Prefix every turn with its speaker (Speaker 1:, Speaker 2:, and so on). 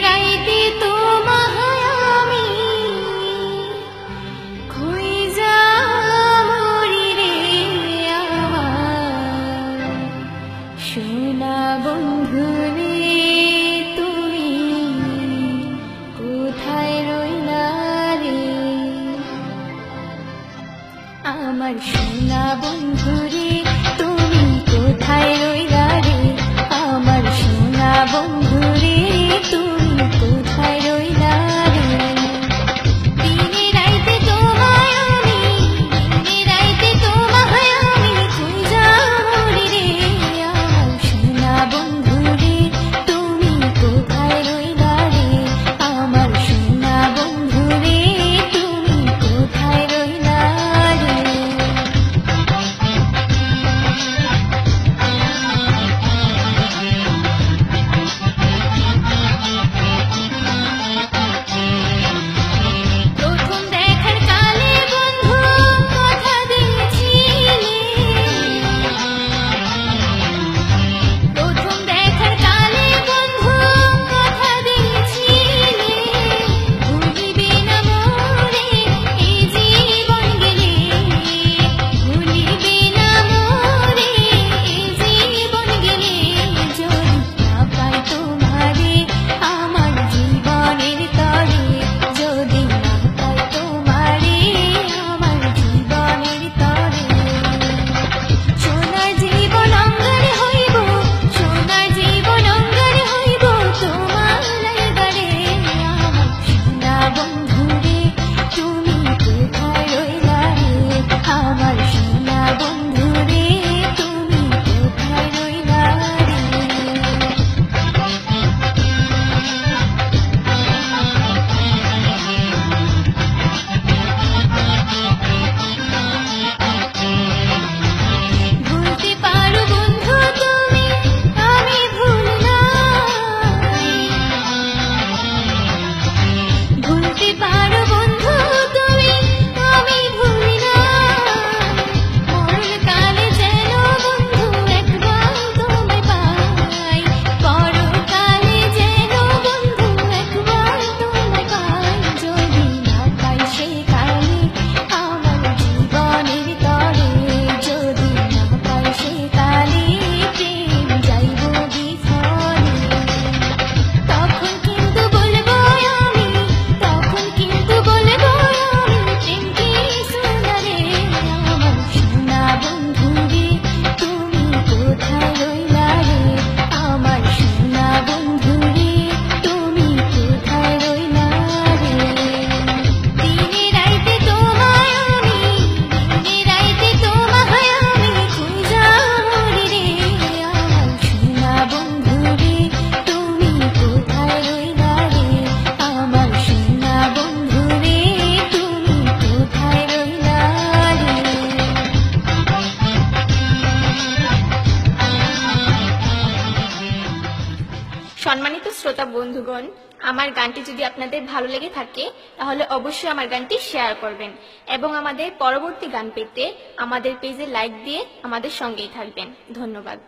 Speaker 1: রাইতে মরি রে আমার সোনা বন্ধুরে তুমি কোথায় রইলা রে? আমার
Speaker 2: সম্মানিত শ্রোতা বন্ধুগণ, আমার গানটি যদি আপনাদের ভালো লেগে থাকে, তাহলে অবশ্যই আমার গানটি শেয়ার করবেন এবং আমাদের পরবর্তী গান পেতে আমাদের পেজে লাইক দিয়ে আমাদের সঙ্গেই থাকবেন। ধন্যবাদ।